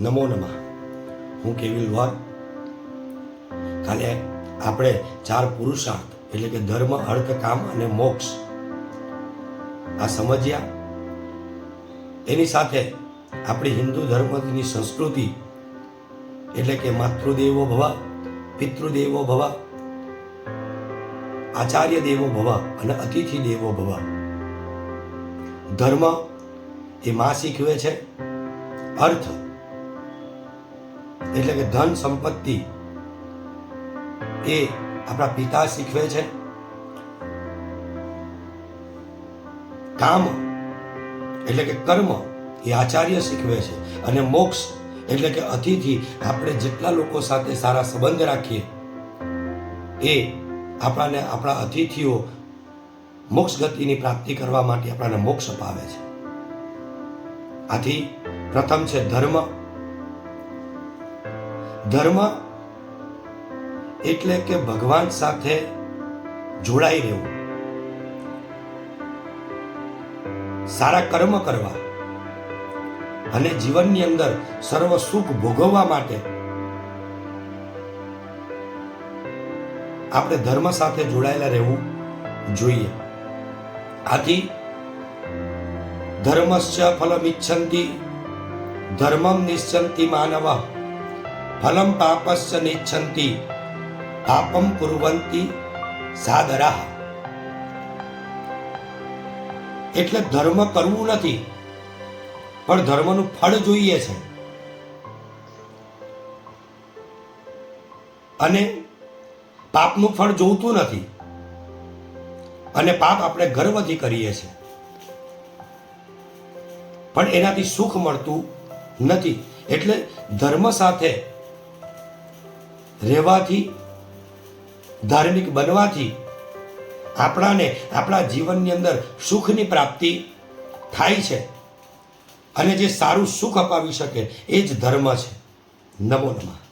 નમો નમઃ. હું કેવિલ વર કાલે આપણે ચાર પુરુષાર્થ, એટલે કે ધર્મ અર્થ કામ અને મોક્ષ આ સમજ્યા. એની સાથે આપણી હિન્દુ ધર્મની સંસ્કૃતિ, એટલે કે માતૃદેવો ભવ, પિતૃદેવો ભવ, આચાર્ય દેવો ભવ અને અતિથિ દેવો ભવ. ધર્મ એ માં શીખવે છે. અર્થ એટલે કે ધન સંપત્તિ એ આપણા પિતા શીખવે છે. કામ એટલે કે કર્મ એ આચાર્ય શીખવે છે. અને મોક્ષ એટલે કે અતિથિ આપણે જેટલા લોકો સાથે સારા સંબંધ રાખીએ, એ આપણાને આપણા અતિથિઓ મોક્ષ ગતિની પ્રાપ્તિ કરવા માટે આપણાને મોક્ષ અપાવે છે. આથી પ્રથમ છે ધર્મ ધર્મ એટલે કે ભગવાન સાથે જોડાઈ રહેવું. સારા કર્મ કરવા અને જીવનની અંદર સર્વ સુખ ભોગવવા માટે આપણે ધર્મ સાથે જોડાયેલા રહેવું જોઈએ. આથી ધર્મસ્ય ફલમિચ્છંતિ, ધર્મમ નિશ્ચંતિ માનવ. ફલમ પાપસ્ય નિચ્છંતિ પાપમ કુરવંતી સાદરાહ એટલે ધર્મ કરવું નથી, પણ ધર્મનું ફળ જોઈએ છે. અને પાપનું ફળ જોઈતું નથી, અને પાપ આપણે ગર્વથી કરીએ છીએ. પણ એનાથી સુખ મળતું નથી, એટલે ધર્મ સાથે રહેવાથી, ધાર્મિક બનવાથી આપણાને, આપણા જીવનની અંદર સુખની પ્રાપ્તિ થાય છે અને જે સારું સુખ અપાવી શકે એ જ ધર્મ છે. નમો નમઃ.